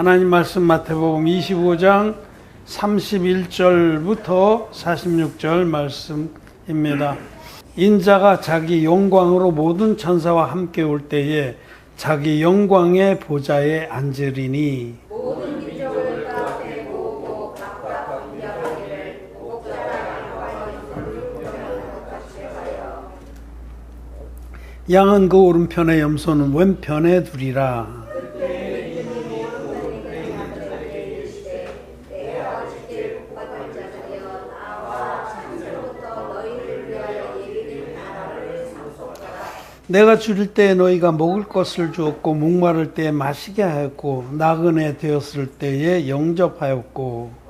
하나님 말씀 마태복음 25장 31절부터 46절 말씀입니다. 인자가 자기 영광으로 모든 천사와 함께 올 때에 자기 영광의 보좌에 앉으리니 양은 그 오른편에 염소는 왼편에 두리라. 내 아버지께 복받은 자들이여 나와 창세로부터 너희를 위하여 예비된 나라를 상속하라 내가 줄일 때 너희가 먹을 것을 주었고 목마를 때 마시게 하였고 나그네 되었을 때에 영접하였고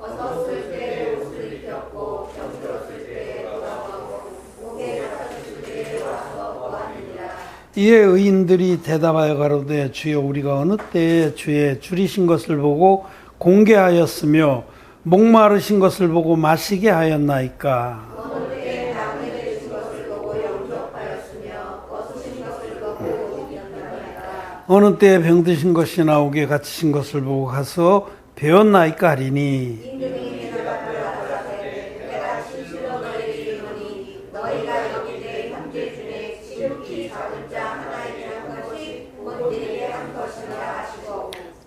이에 의인들이 대답하여 가로되 주여 우리가 어느 때에 주의 줄이신 것을 보고 공개하였으며 목마르신 것을 보고 마시게 하였나이까 어느 때에 나그네 되신 것을 보고 영접하였으며 벗으신 것을 보고 옷 입혔느니라 어느 때에 병드신 것이 나오게 갇히신 것을 보고 가서 배웠나이까 하리니.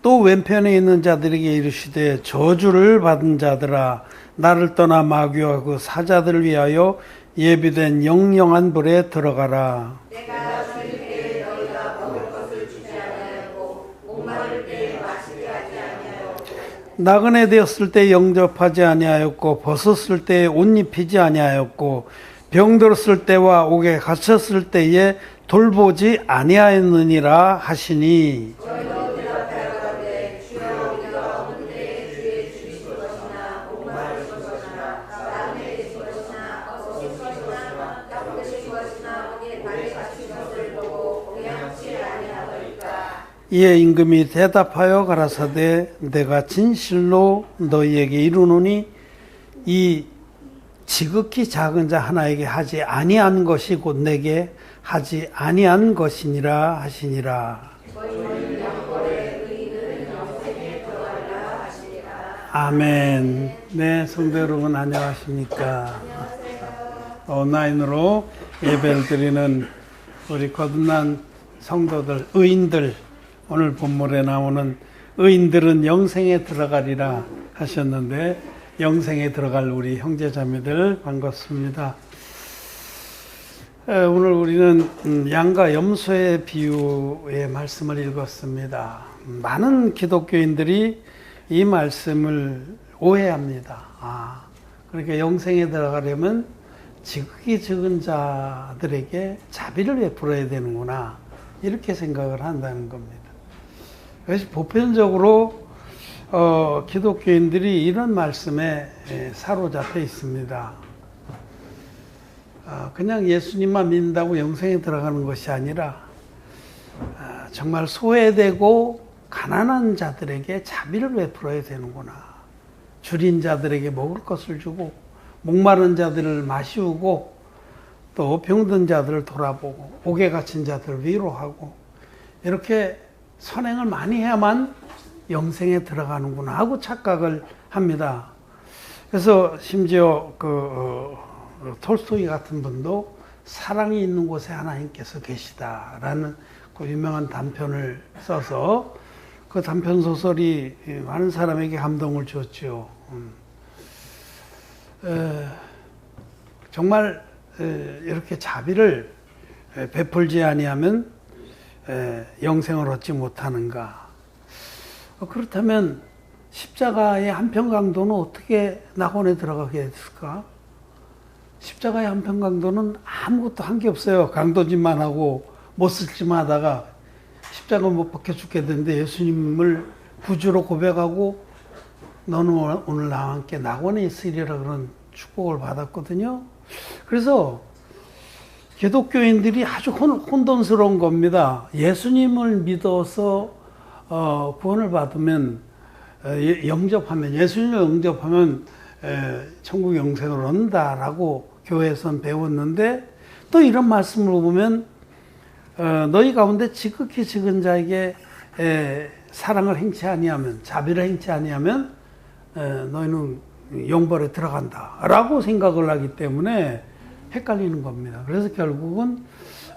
또 왼편에 있는 자들에게 이르시되 저주를 받은 자들아 나를 떠나 마귀와 그 사자들을 위하여 예비된 영영한 불에 들어가라 내가 주일 때에 너희가 먹을 것을 주지 아니하였고 목마를 때에 마시게 하지 아니하였고 나그네 되었을 때 영접하지 아니하였고 벗었을 때옷 입히지 아니하였고 병들었을 때와 옥에 갇혔을 때에 돌보지 아니하였느니라 하시니 이에 임금이 대답하여 가라사대 내가 진실로 너희에게 이르노니 이 지극히 작은 자 하나에게 하지 아니한 것이 곧 내게 하지 아니한 것이니라 하시니라 아멘. 네, 성도 여러분 안녕하십니까? 온라인으로 예배를 드리는 우리 거듭난 성도들, 의인들, 오늘 본문에 나오는 의인들은 영생에 들어가리라 하셨는데, 영생에 들어갈 우리 형제 자매들 반갑습니다. 에, 오늘 우리는 음, 양과 염소의 비유의 말씀을 읽었습니다. 많은 기독교인들이 이 말씀을 오해합니다. 아, 그러니까 영생에 들어가려면 지극히 적은 자들에게 자비를 베풀어야 되는구나. 이렇게 생각을 한다는 겁니다. 그래서 보편적으로 어, 기독교인들이 이런 말씀에 에, 사로잡혀 있습니다. 아, 그냥 예수님만 믿는다고 영생에 들어가는 것이 아니라 아, 정말 소외되고 가난한 자들에게 자비를 베풀어야 되는구나. 줄인 자들에게 먹을 것을 주고 목마른 자들을 마시우고 또 병든 자들을 돌아보고 옥에 갇힌 자들을 위로하고 이렇게 선행을 많이 해야만 영생에 들어가는구나 하고 착각을 합니다. 그래서 심지어 그 어, 톨스토이 같은 분도 사랑이 있는 곳에 하나님께서 계시다라는 그 유명한 단편을 써서 그 단편 소설이 많은 사람에게 감동을 줬죠. 음. 에, 정말 에, 이렇게 자비를 에, 베풀지 아니하면 에, 영생을 얻지 못하는가? 어, 그렇다면 십자가의 한편 강도는 어떻게 낙원에 들어가게 됐을까? 십자가의 한편 강도는 아무것도 한 게 없어요. 강도짓만 하고 못 쓸짓만 하다가 십자가 못 박혀 죽게 되는데 예수님을 구주로 고백하고 너는 오늘 나와 함께 낙원에 있으리라 그런 축복을 받았거든요. 그래서 기독교인들이 아주 혼, 혼돈스러운 겁니다. 예수님을 믿어서 어, 구원을 받으면 어, 예- 영접하면 예수님을 영접하면 에, 천국 영생을 얻는다라고 교회에선 배웠는데 또 이런 말씀을 보면 어, 너희 가운데 지극히 적은 자에게 에, 사랑을 행치 아니하면 자비를 행치 아니하면 에, 너희는 영벌에 들어간다라고 생각을 하기 때문에 헷갈리는 겁니다. 그래서 결국은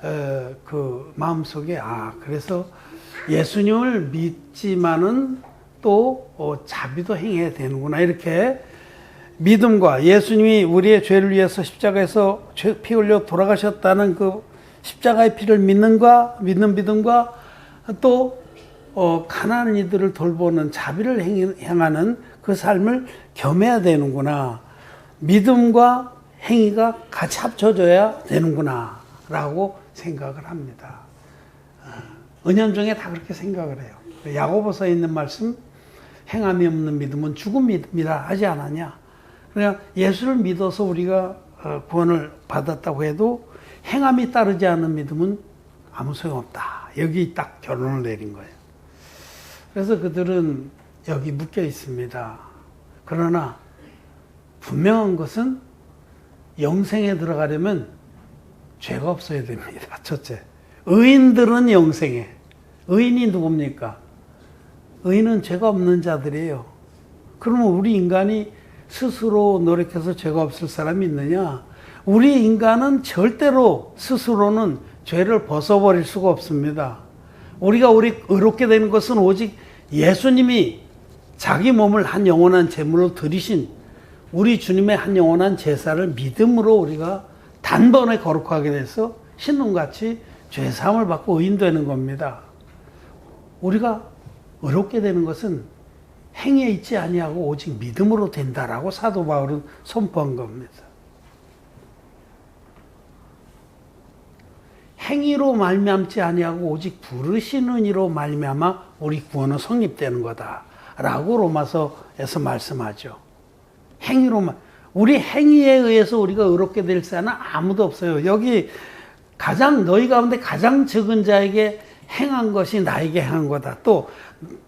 에, 그 마음속에 아 그래서 예수님을 믿지만은 또 어, 자비도 행해야 되는구나 이렇게 믿음과 예수님이 우리의 죄를 위해서 십자가에서 죄- 피 흘려 돌아가셨다는 그 십자가의 피를 믿는과 믿는 믿음과 또 어, 가난한 이들을 돌보는 자비를 행- 행하는 그 삶을 겸해야 되는구나. 믿음과 행위가 같이 합쳐져야 되는구나. 라고 생각을 합니다. 어, 은연 중에 다 그렇게 생각을 해요. 야고보서에 있는 말씀, 행함이 없는 믿음은 죽은 믿음이라 하지 않았냐. 그냥 예수를 믿어서 우리가 어, 구원을 받았다고 해도 행함이 따르지 않는 믿음은 아무 소용없다. 여기 딱 결론을 내린 거예요. 그래서 그들은 여기 묶여 있습니다. 그러나 분명한 것은 영생에 들어가려면 죄가 없어야 됩니다. 첫째. 의인들은 영생에. 의인이 누굽니까? 의인은 죄가 없는 자들이에요. 그러면 우리 인간이 스스로 노력해서 죄가 없을 사람이 있느냐? 우리 인간은 절대로 스스로는 죄를 벗어버릴 수가 없습니다. 우리가 우리 의롭게 되는 것은 오직 예수님이 자기 몸을 한 영원한 제물로 드리신 우리 주님의 한 영원한 제사를 믿음으로 우리가 단번에 거룩하게 돼서 신놈같이 죄사함을 받고 의인되는 겁니다. 우리가 의롭게 되는 것은 행위에 있지 아니하고 오직 믿음으로 된다라고 사도 바울은 선포한 겁니다. 행위로 말미암지 아니하고 오직 부르시는 이로 말미암아 우리 구원은 성립되는 거다라고 로마서에서 말씀하죠. 행위로만 우리 행위에 의해서 우리가 의롭게 될 자는 아무도 없어요. 여기 가장 너희 가운데 가장 적은 자에게 행한 것이 나에게 행한 거다. 또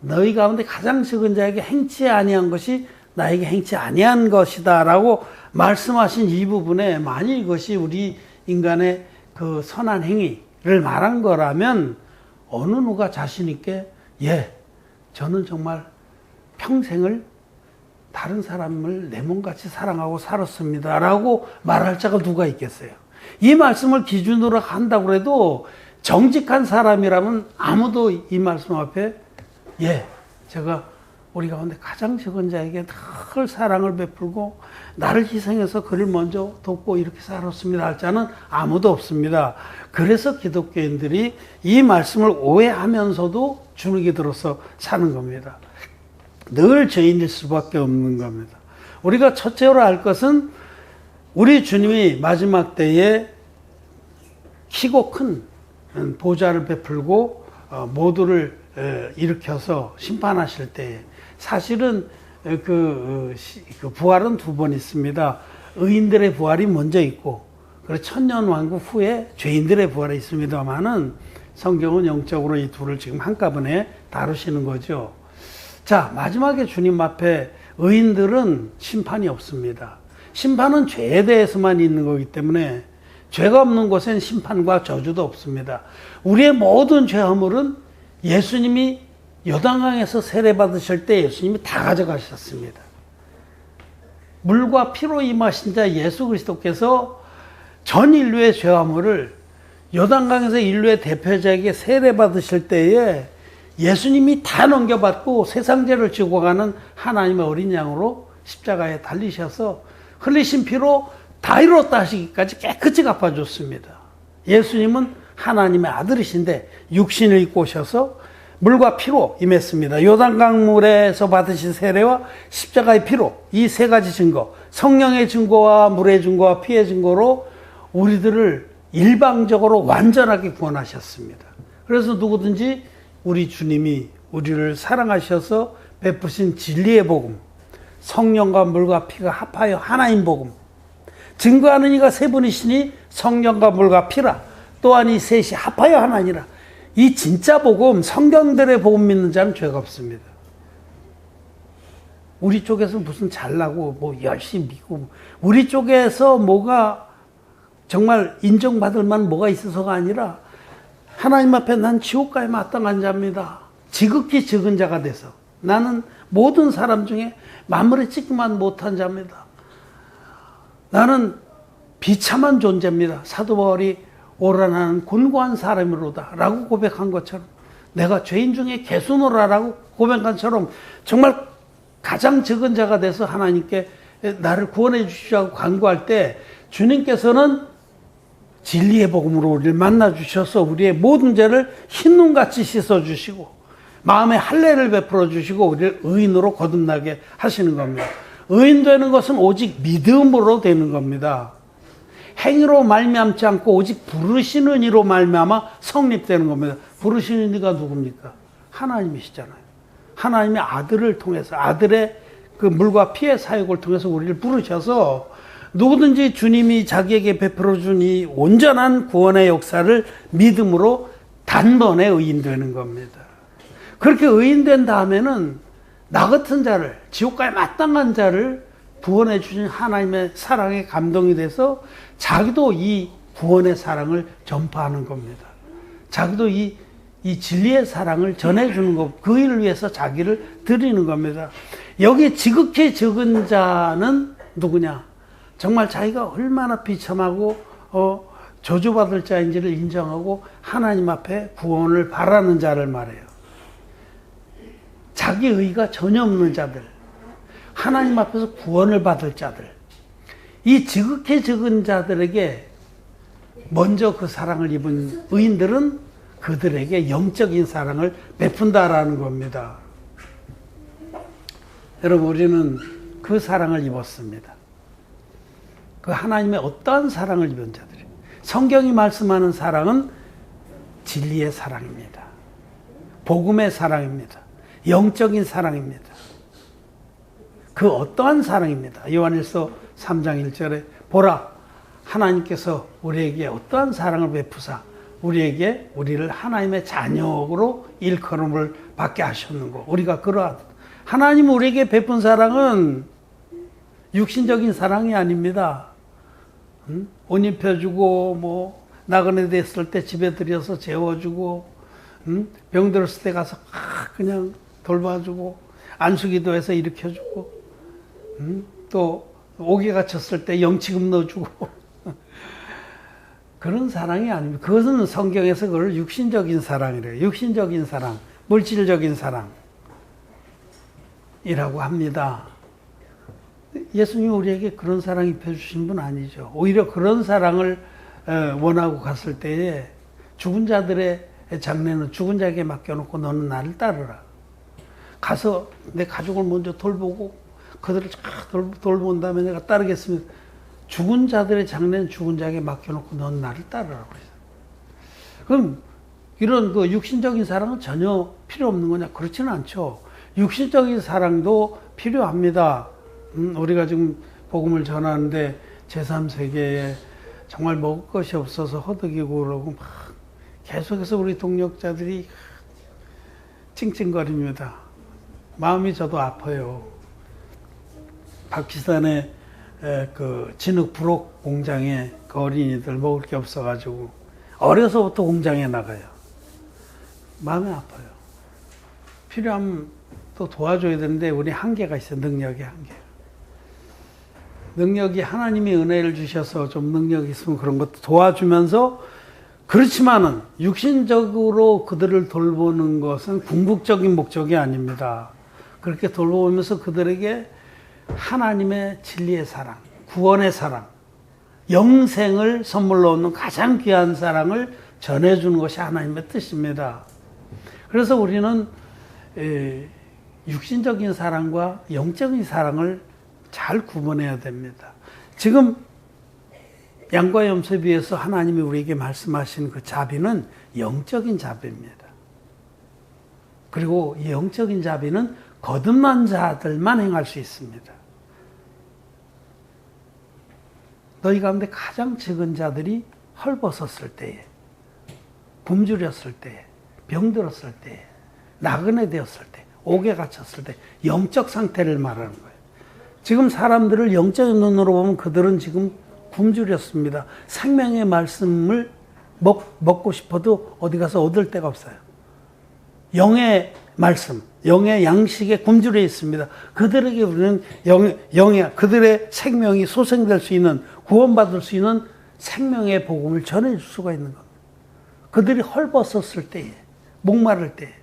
너희 가운데 가장 적은 자에게 행치 아니한 것이 나에게 행치 아니한 것이다라고 말씀하신 이 부분에 만일 이것이 우리 인간의 그 선한 행위를 말한 거라면 어느 누가 자신 있게 예 저는 정말 평생을 다른 사람을 내 몸같이 사랑하고 살았습니다 라고 말할 자가 누가 있겠어요? 이 말씀을 기준으로 한다고 해도 정직한 사람이라면 아무도 이 말씀 앞에 예, 제가 우리 가운데 가장 적은 자에게 늘 사랑을 베풀고 나를 희생해서 그를 먼저 돕고 이렇게 살았습니다 할 자는 아무도 없습니다. 그래서 기독교인들이 이 말씀을 오해하면서도 주눅이 들어서 사는 겁니다. 늘 죄인일 수밖에 없는 겁니다. 우리가 첫째로 알 것은 우리 주님이 마지막 때에 키고 큰 보좌를 베풀고 어, 모두를 에, 일으켜서 심판하실 때 사실은 에, 그, 어, 시- 그 부활은 두 번 있습니다. 의인들의 부활이 먼저 있고 그리고 천년 왕국 후에 죄인들의 부활이 있습니다만은 성경은 영적으로 이 둘을 지금 한꺼번에 다루시는 거죠. 자, 마지막에 주님 앞에 의인들은 심판이 없습니다. 심판은 죄에 대해서만 있는 거기 때문에 죄가 없는 곳엔 심판과 저주도 없습니다. 우리의 모든 죄 허물은 예수님이 요단강에서 세례 받으실 때 예수님이 다 가져가셨습니다. 물과 피로 임하신 자 예수 그리스도께서 전 인류의 죄 허물을 요단강에서 인류의 대표자에게 세례 받으실 때에 예수님이 다 넘겨받고 세상 죄를 지고 가는 하나님의 어린 양으로 십자가에 달리셔서 흘리신 피로 다 이뤘다 하시기까지 깨끗이 갚아줬습니다. 예수님은 하나님의 아들이신데 육신을 입고 오셔서 물과 피로 임했습니다. 요단강물에서 받으신 세례와 십자가의 피로 이 세 가지 증거, 성령의 증거와 물의 증거와 피의 증거로 우리들을 일방적으로 완전하게 구원하셨습니다. 그래서 누구든지 우리 주님이 우리를 사랑하셔서 베푸신 진리의 복음, 성령과 물과 피가 합하여 하나인 복음, 증거하는 이가 세 분이시니 성령과 물과 피라, 또한 이 셋이 합하여 하나니라. 이 진짜 복음, 성경들의 복음 믿는 자는 죄가 없습니다. 우리 쪽에서 무슨 잘나고 뭐 열심히 믿고 우리 쪽에서 뭐가 정말 인정받을 만한 뭐가 있어서가 아니라 하나님 앞에 난 지옥 가에 마땅한 자입니다. 지극히 적은 자가 돼서 나는 모든 사람 중에 마무리 찍기만 못한 자입니다. 나는 비참한 존재입니다. 사도 바울이 오라나는 곤고한 사람이로다 라고 고백한 것처럼 내가 죄인 중에 개수노라라고 고백한 것처럼 정말 가장 적은 자가 돼서 하나님께 나를 구원해 주시라고 간구할 때 주님께서는 진리의 복음으로 우리를 만나 주셔서 우리의 모든 죄를 흰눈같이 씻어 주시고 마음에 할례를 베풀어 주시고 우리를 의인으로 거듭나게 하시는 겁니다. 의인 되는 것은 오직 믿음으로 되는 겁니다. 행위로 말미암지 않고 오직 부르시는 이로 말미암아 성립되는 겁니다. 부르시는 이가 누굽니까? 하나님이시잖아요. 하나님의 아들을 통해서 아들의 그 물과 피의 사역을 통해서 우리를 부르셔서 누구든지 주님이 자기에게 베풀어 준 이 온전한 구원의 역사를 믿음으로 단번에 의인되는 겁니다. 그렇게 의인된 다음에는 나 같은 자를 지옥가에 마땅한 자를 구원해 주신 하나님의 사랑에 감동이 돼서 자기도 이 구원의 사랑을 전파하는 겁니다. 자기도 이, 이 진리의 사랑을 전해주는 것, 그 일을 위해서 자기를 드리는 겁니다. 여기 지극히 적은 자는 누구냐? 정말 자기가 얼마나 비참하고, 어, 저주받을 자인지를 인정하고 하나님 앞에 구원을 바라는 자를 말해요. 자기 의가 전혀 없는 자들, 하나님 앞에서 구원을 받을 자들, 이 지극히 적은 자들에게 먼저 그 사랑을 입은 의인들은 그들에게 영적인 사랑을 베푼다라는 겁니다. 여러분, 우리는 그 사랑을 입었습니다. 그 하나님의 어떠한 사랑을 입은 자들이. 성경이 말씀하는 사랑은 진리의 사랑입니다. 복음의 사랑입니다. 영적인 사랑입니다. 그 어떠한 사랑입니다. 요한일서 3장 1절에 보라 하나님께서 우리에게 어떠한 사랑을 베푸사 우리에게 우리를 하나님의 자녀로 일컬음을 받게 하셨는고 우리가 그러한 하나님 우리에게 베푼 사랑은 육신적인 사랑이 아닙니다. 응? 옷 입혀주고 뭐 나그네 됐을 때 집에 들여서 재워주고 응? 병 들었을 때 가서 그냥 돌봐주고 안수기도 해서 일으켜주고 응? 또 옥에 갇혔을 때 영치금 넣어주고 그런 사랑이 아닙니다. 그것은 성경에서 그걸 육신적인 사랑이래요. 육신적인 사랑, 물질적인 사랑이라고 합니다. 예수님 우리에게 그런 사랑 입혀주신 분 아니죠. 오히려 그런 사랑을 원하고 갔을 때에 죽은 자들의 장례는 죽은 자에게 맡겨놓고 너는 나를 따르라. 가서 내 가족을 먼저 돌보고 그들을 쫙 돌, 돌본 다음에 내가 따르겠습니다. 죽은 자들의 장례는 죽은 자에게 맡겨놓고 넌 나를 따르라고 그랬어요. 그럼 이런 그 육신적인 사랑은 전혀 필요 없는 거냐? 그렇지는 않죠. 육신적인 사랑도 필요합니다. 음, 우리가 지금 복음을 전하는데 제3세계에 정말 먹을 것이 없어서 허덕이고 그러고 막 계속해서 우리 동력자들이 찡찡거립니다. 마음이 저도 아파요. 파키스탄의 그 진흙 부록 공장에 그 어린이들 먹을 게 없어가지고 어려서부터 공장에 나가요. 마음이 아파요. 필요하면 또 도와줘야 되는데 우리 한계가 있어요. 능력의 한계. 능력이 하나님이 은혜를 주셔서 좀 능력이 있으면 그런 것도 도와주면서 그렇지만은 육신적으로 그들을 돌보는 것은 궁극적인 목적이 아닙니다. 그렇게 돌보면서 그들에게 하나님의 진리의 사랑, 구원의 사랑, 영생을 선물로 얻는 가장 귀한 사랑을 전해주는 것이 하나님의 뜻입니다. 그래서 우리는 육신적인 사랑과 영적인 사랑을 잘 구분해야 됩니다. 지금 양과 염소에 비해서 하나님이 우리에게 말씀하신 그 자비는 영적인 자비입니다. 그리고 이 영적인 자비는 거듭난 자들만 행할 수 있습니다. 너희 가운데 가장 적은 자들이 헐벗었을 때에, 굶주렸을 때에, 병들었을 때에, 나그네 되었을 때, 옥에 갇혔을 때, 영적 상태를 말하는 거예요. 지금 사람들을 영적인 눈으로 보면 그들은 지금 굶주렸습니다. 생명의 말씀을 먹, 먹고 싶어도 어디 가서 얻을 데가 없어요. 영의 말씀, 영의 양식에 굶주려 있습니다. 그들에게 우리는 영, 영의 그들의 생명이 소생될 수 있는 구원받을 수 있는 생명의 복음을 전해줄 수가 있는 겁니다. 그들이 헐벗었을 때에 목마를 때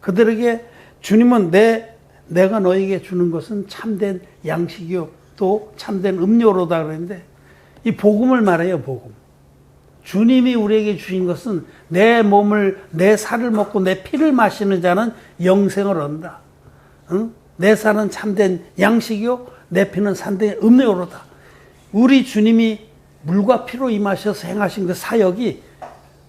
그들에게 주님은 내 내가 너에게 주는 것은 참된 양식이요 또 참된 음료로다 그랬는데 이 복음을 말해요 복음. 주님이 우리에게 주신 것은 내 몸을 내 살을 먹고 내 피를 마시는 자는 영생을 얻는다. 응? 내 살은 참된 양식이요 내 피는 참된 음료로다. 우리 주님이 물과 피로 임하셔서 행하신 그 사역이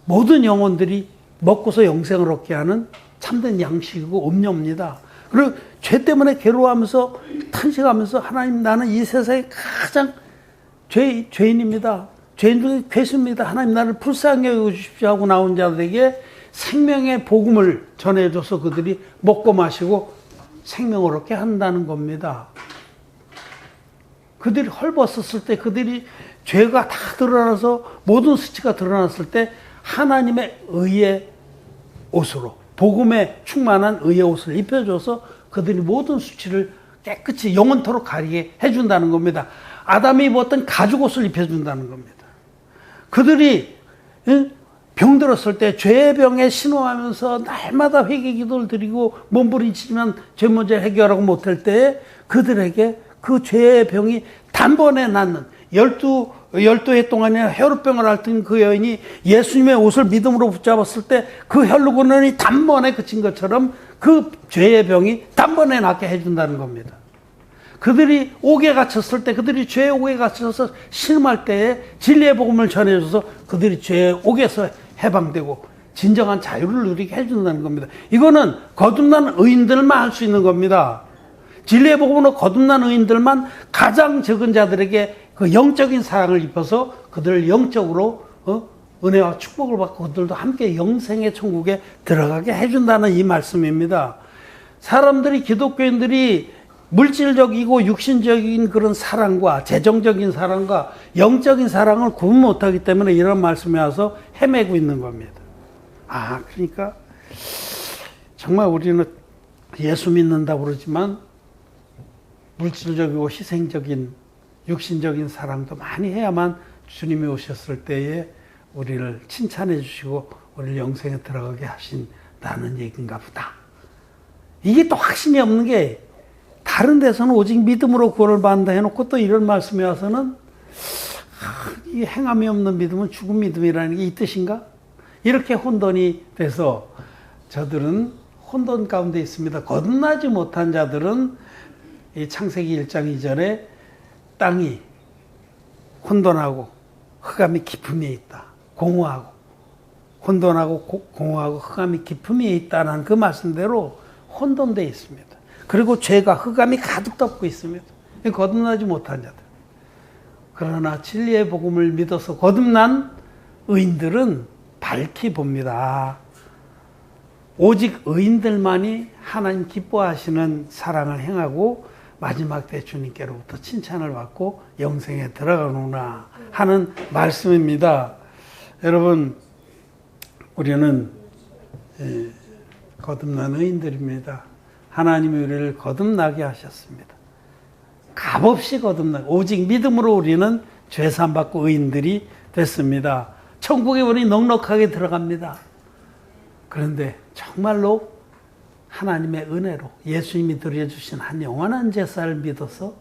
모든 영혼들이 먹고서 영생을 얻게 하는 참된 양식이고 음료입니다. 그리고 죄 때문에 괴로워하면서 탄식하면서 하나님 나는 이 세상에 가장 죄, 죄인입니다. 죄인 중에 괴수입니다. 하나님 나를 불쌍히 여겨 주십시오 하고 나온 자들에게 생명의 복음을 전해줘서 그들이 먹고 마시고 생명을 얻게 한다는 겁니다. 그들이 헐벗었을 때 그들이 죄가 다 드러나서 모든 수치가 드러났을 때 하나님의 의의 옷으로 복음에 충만한 의의 옷을 입혀줘서 그들이 모든 수치를 깨끗이 영원토록 가리게 해준다는 겁니다. 아담이 입었던 가죽 옷을 입혀준다는 겁니다. 그들이 병들었을 때 죄의 병에 신호하면서 날마다 회개 기도를 드리고 몸부림치지만 죄 문제를 해결하고 못할 때 그들에게 그 죄의 병이 단번에 낫는 열두 열두 해 동안이나 혈우병을 앓던 그 여인이 예수님의 옷을 믿음으로 붙잡았을 때 그 혈루군이 단번에 그친 것처럼 그 죄의 병이 단번에 낫게 해준다는 겁니다. 그들이 옥에 갇혔을 때, 그들이 죄의 옥에 갇혀서 신음할 때에 진리의 복음을 전해줘서 그들이 죄의 옥에서 해방되고 진정한 자유를 누리게 해준다는 겁니다. 이거는 거듭난 의인들만 할 수 있는 겁니다. 진리의 복음으로 거듭난 의인들만 가장 적은 자들에게 그 영적인 사랑을 입혀서 그들을 영적으로 어? 은혜와 축복을 받고 그들도 함께 영생의 천국에 들어가게 해준다는 이 말씀입니다. 사람들이 기독교인들이 물질적이고 육신적인 그런 사랑과 재정적인 사랑과 영적인 사랑을 구분 못하기 때문에 이런 말씀에 와서 헤매고 있는 겁니다. 아, 그러니까 정말 우리는 예수 믿는다고 그러지만 물질적이고 희생적인 육신적인 사랑도 많이 해야만 주님이 오셨을 때에 우리를 칭찬해 주시고 우리를 영생에 들어가게 하신다는 얘기인가 보다. 이게 또 확신이 없는 게 다른 데서는 오직 믿음으로 구원을 받는다 해놓고 또 이런 말씀에 와서는 아, 이 행함이 없는 믿음은 죽은 믿음이라는 게 이 뜻인가? 이렇게 혼돈이 돼서 저들은 혼돈 가운데 있습니다. 거듭나지 못한 자들은 이 창세기 1장 이전에 땅이 혼돈하고 흑암이 깊음에 있다. 공허하고 혼돈하고 공허하고 흑암이 깊음에 있다는 그 말씀대로 혼돈되어 있습니다. 그리고 죄가 흑암이 가득 덮고 있습니다. 거듭나지 못한 자들. 그러나 진리의 복음을 믿어서 거듭난 의인들은 밝히 봅니다. 오직 의인들만이 하나님 기뻐하시는 사랑을 행하고 마지막 때 주님께로부터 칭찬을 받고 영생에 들어가는구나 하는 말씀입니다. 여러분, 우리는 예, 거듭난 의인들입니다. 하나님이 우리를 거듭나게 하셨습니다. 값없이 거듭나 오직 믿음으로 우리는 죄산 받고 의인들이 됐습니다. 천국에 우리 넉넉하게 들어갑니다. 그런데 정말로 하나님의 은혜로 예수님이 드려주신 한 영원한 제사를 믿어서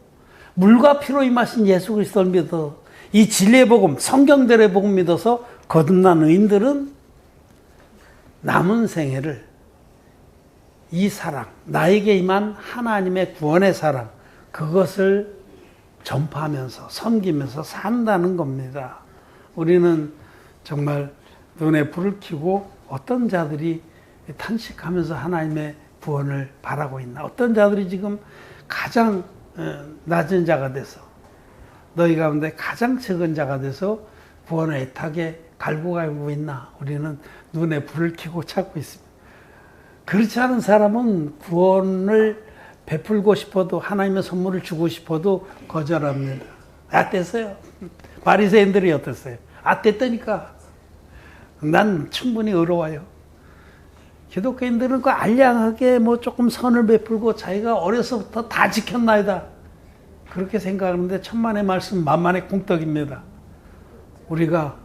물과 피로 임하신 예수 그리스도를 믿어 이 진리의 복음, 성경들의 복음 믿어서 거듭난 의인들은 남은 생애를 이 사랑, 나에게 임한 하나님의 구원의 사랑, 그것을 전파하면서 섬기면서 산다는 겁니다. 우리는 정말 눈에 불을 켜고 어떤 자들이 탄식하면서 하나님의 구원을 바라고 있나? 어떤 자들이 지금 가장 어, 낮은 자가 돼서 너희 가운데 가장 적은 자가 돼서 구원을 애타게 갈고 가고 있나? 우리는 눈에 불을 켜고 찾고 있습니다. 그렇지 않은 사람은 구원을 베풀고 싶어도 하나님의 선물을 주고 싶어도 거절합니다. 아땠어요. 바리새인들이 어땠어요? 아땠다니까. 난 충분히 의로워요. 기독교인들은 그 알량하게 뭐 조금 선을 베풀고 자기가 어려서부터 다 지켰나이다. 그렇게 생각하는데 천만의 말씀 만만의 공덕입니다. 우리가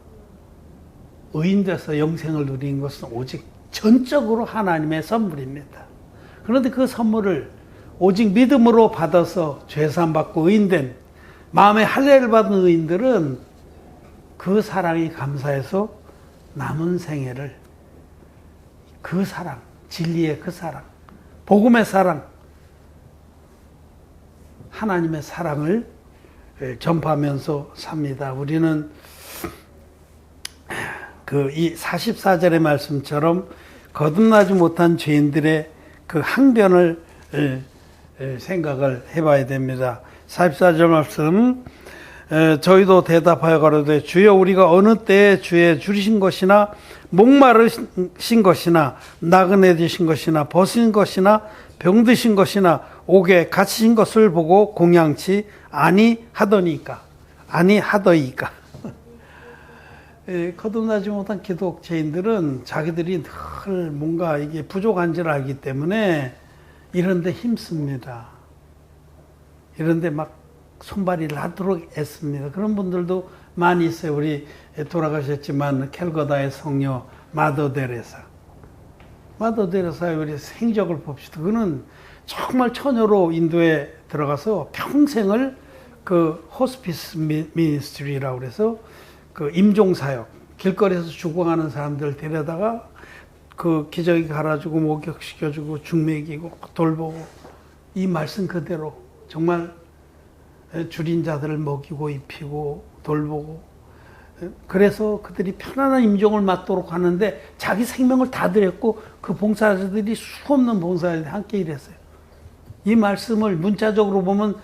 의인돼서 영생을 누리는 것은 오직 전적으로 하나님의 선물입니다. 그런데 그 선물을 오직 믿음으로 받아서 죄산 받고 의인된 마음의 할례를 받은 의인들은 그 사랑이 감사해서 남은 생애를 그 사랑, 진리의 그 사랑, 복음의 사랑, 하나님의 사랑을 전파하면서 삽니다. 우리는 그 이 44절의 말씀처럼 거듭나지 못한 죄인들의 그 항변을 생각을 해봐야 됩니다. 44절 말씀 에, 저희도 대답하여 가로되 주여 우리가 어느 때에 주의 줄이신 것이나 목마르신 것이나 나그네 되신 것이나 벗은 것이나 병드신 것이나 옥에 갇히신 것을 보고 공양치 아니 하더니까 아니 하더이까 예, 거듭나지 못한 기독체인들은 자기들이 늘 뭔가 이게 부족한 줄 알기 때문에 이런 데 힘씁니다. 이런 데 막 손발이 나도록 애씁니다. 그런 분들도 많이 있어요. 우리 돌아가셨지만 캘거다의 성녀 마더 데레사. 마더 데레사의 우리 행적을 봅시다. 그는 정말 처녀로 인도에 들어가서 평생을 그 호스피스 미- 미니스트리라고 그래서 그 임종 사역 길거리에서 죽어가는 사람들 데려다가 그 기저귀 갈아주고 목욕시켜주고 죽먹이고 돌보고 이 말씀 그대로 정말 줄인 자들을 먹이고 입히고 돌보고 그래서 그들이 편안한 임종을 맞도록 하는데 자기 생명을 다 드렸고 그 봉사자들이 수없는 봉사자들이 함께 일했어요. 이 말씀을 문자적으로 보면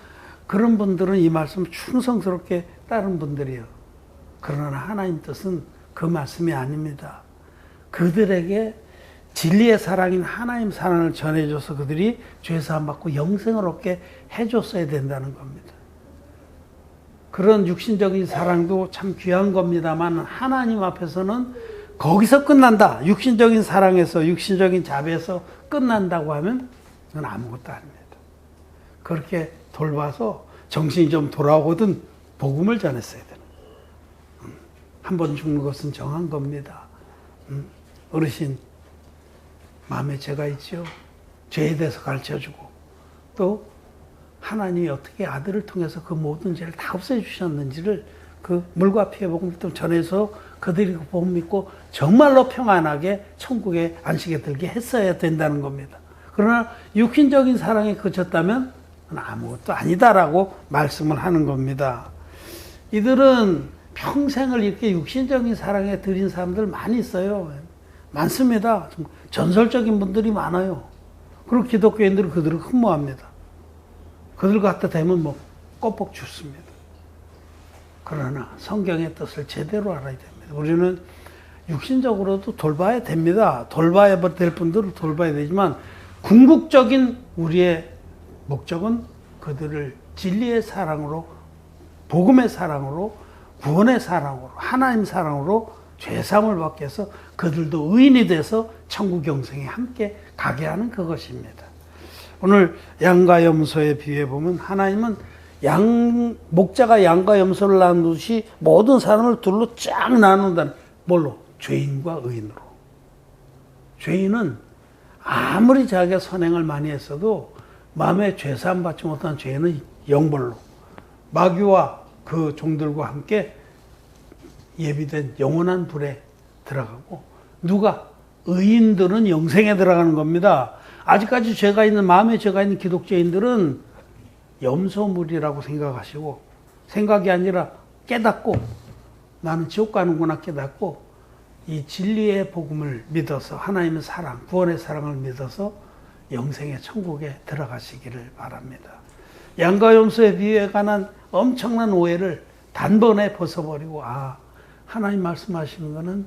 그런 분들은 이 말씀 충성스럽게 따른 분들이에요. 그러나 하나님 뜻은 그 말씀이 아닙니다. 그들에게 진리의 사랑인 하나님 사랑을 전해줘서 그들이 죄사함 받고 영생을 얻게 해줬어야 된다는 겁니다. 그런 육신적인 사랑도 참 귀한 겁니다만 하나님 앞에서는 거기서 끝난다. 육신적인 사랑에서 육신적인 자비에서 끝난다고 하면 그건 아무것도 아닙니다. 그렇게 돌봐서 정신이 좀 돌아오거든 복음을 전했어야 되는. 한번 죽는 것은 정한 겁니다. 음, 어르신 마음에 죄가 있죠. 죄에 대해서 가르쳐주고 또 하나님이 어떻게 아들을 통해서 그 모든 죄를 다 없애주셨는지를 그 물과 피의 복음을 또 전해서 그들이 그 복음 믿고 정말로 평안하게 천국에 안식에 들게 했어야 된다는 겁니다. 그러나 육신적인 사랑에 그쳤다면 아무것도 아니다라고 말씀을 하는 겁니다. 이들은 평생을 이렇게 육신적인 사랑에 들인 사람들 많이 있어요. 많습니다. 좀 전설적인 분들이 많아요. 그리고 기독교인들은 그들을 흠모합니다. 그들 갖다 대면 뭐 껍벅 죽습니다. 그러나 성경의 뜻을 제대로 알아야 됩니다. 우리는 육신적으로도 돌봐야 됩니다. 돌봐야 될 분들을 돌봐야 되지만 궁극적인 우리의 목적은 그들을 진리의 사랑으로 복음의 사랑으로 구원의 사랑으로 하나님 사랑으로 죄사함을 받게 해서 그들도 의인이 돼서 천국 영생에 함께 가게 하는 그것입니다. 오늘 양과 염소의 비유에 보면 하나님은 양 목자가 양과 염소를 나누듯이 모든 사람을 둘로 쫙 나눈다는 뭘로 죄인과 의인으로. 죄인은 아무리 자기가 선행을 많이 했어도 마음에 죄사함 받지 못한 죄인은 영벌로 마귀와 그 종들과 함께 예비된 영원한 불에 들어가고 누가 의인들은 영생에 들어가는 겁니다. 아직까지 죄가 있는 마음에 죄가 있는 기독교인들은 염소물이라고 생각하시고 생각이 아니라 깨닫고 나는 지옥 가는구나 깨닫고 이 진리의 복음을 믿어서 하나님의 사랑, 구원의 사랑을 믿어서 영생의 천국에 들어가시기를 바랍니다. 양과 염소의 비유에 관한 엄청난 오해를 단번에 벗어버리고 아 하나님 말씀하시는 것은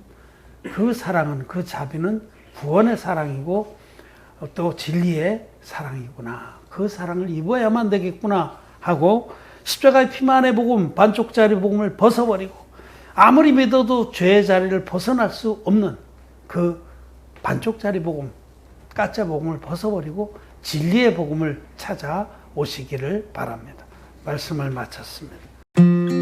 그 사랑은 그 자비는 구원의 사랑이고 또 진리의 사랑이구나. 그 사랑을 입어야만 되겠구나 하고 십자가의 피만의 복음, 반쪽짜리 복음을 벗어버리고 아무리 믿어도 죄의 자리를 벗어날 수 없는 그 반쪽짜리 복음, 가짜 복음을 벗어버리고 진리의 복음을 찾아 오시기를 바랍니다. 말씀을 마쳤습니다.